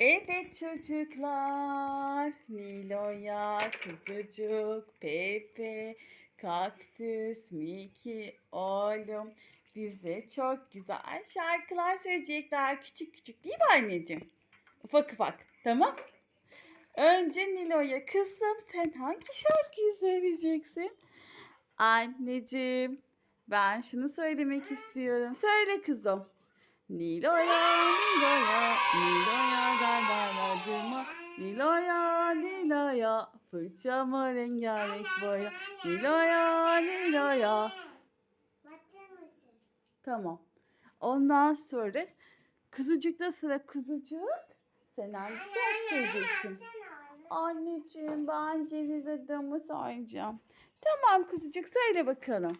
Evet çocuklar, Nilo'ya, Kuzucuk, Pepe, Kaktüs, Miki, oğlum bize çok güzel şarkılar söyleyecekler. Küçük küçük değil mi anneciğim? Ufak ufak, tamam? Önce Nilo'ya kızım sen hangi şarkıyı söyleyeceksin? Anneciğim ben şunu söylemek istiyorum. Söyle kızım. Nilo'ya, Nilo'ya, Nilo'ya gardaladıma. Nilo'ya, Nilo'ya, fırçama rengarenk boya. Nilo'ya, Nilo'ya. Tamam. Ondan sonra kuzucukta sıra kuzucuk. Sen hangi şarkı söyleyeceksin? Anneciğim ben ceviz adamı sayacağım. Tamam kuzucuk söyle bakalım.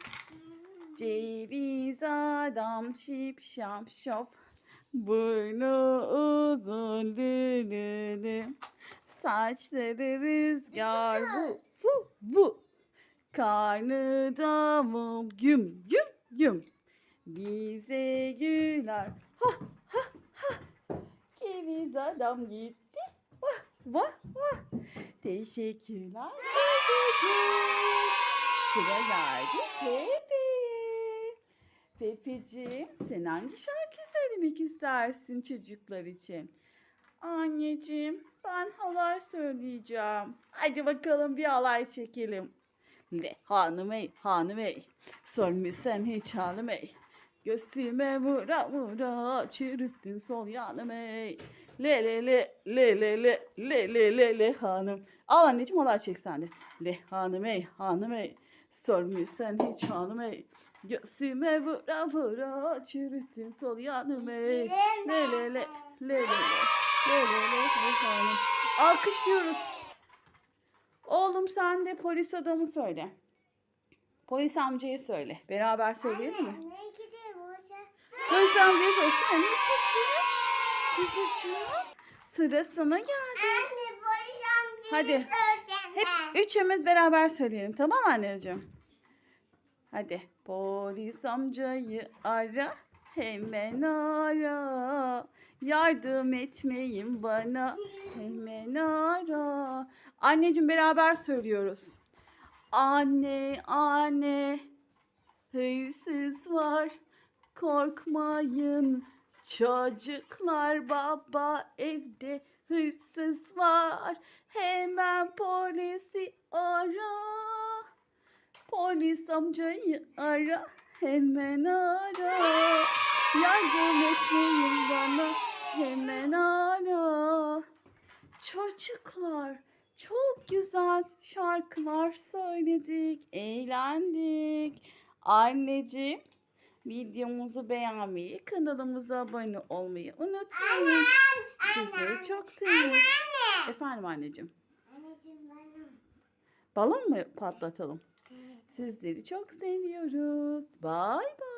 Ceviz adam şip şap şop. Burnu uzun lülülü. Saçları rüzgar bu bu bu. Karnı davul güm güm güm. Bize güler ha ha ha. Ceviz adam gitti. Vah vah vah. Teşekkürler kuzucuk. Sıra geldi. Pepeciğim sen hangi şarkı söylemek istersin çocuklar için? Anneciğim ben halay söyleyeceğim. Hadi bakalım bir halay çekelim. Le hanım ey hanım ey sormuşsan hiç hanım ey. Göğsüme vura vura çürüttün sol yanım ey. Le le le le le le le le le le hanım. Al anneciğim halay çek sen. Le hanım ey hanım ey. Sormuşsan hiç hanım ey. Göğsüme vura vura çürüttün sol yanım ey. Le le le le le le le le le hanım. Alkışlıyoruz. Oğlum sen de polis adamı söyle. Polis amcayı söyle. Beraber söyleyelim mi? Polis amcayı söylesene. Ne keçi? Kuzucuğum. Sıra sana geldi. Hadi. Hep üçümüz beraber söyleyelim. Tamam mı anneciğim? Hadi. Polis amcayı ara. Hemen ara. Yardım etmeyin bana. Hemen ara. Anneciğim beraber söylüyoruz. Anne, anne. Hırsız var. Korkmayın. Çocuklar baba evde hırsız var. Hemen polisi ara. Polis amcayı ara. Hemen ara. Yardım etmeyin bana. Hemen ara. Çocuklar çok güzel şarkılar söyledik. Eğlendik. Anneciğim videomuzu beğenmeyi, kanalımıza abone olmayı unutmayın. Sizleri çok seviyoruz. Efendim anneciğim. Balon mu patlatalım? Sizleri çok seviyoruz. Bay bay.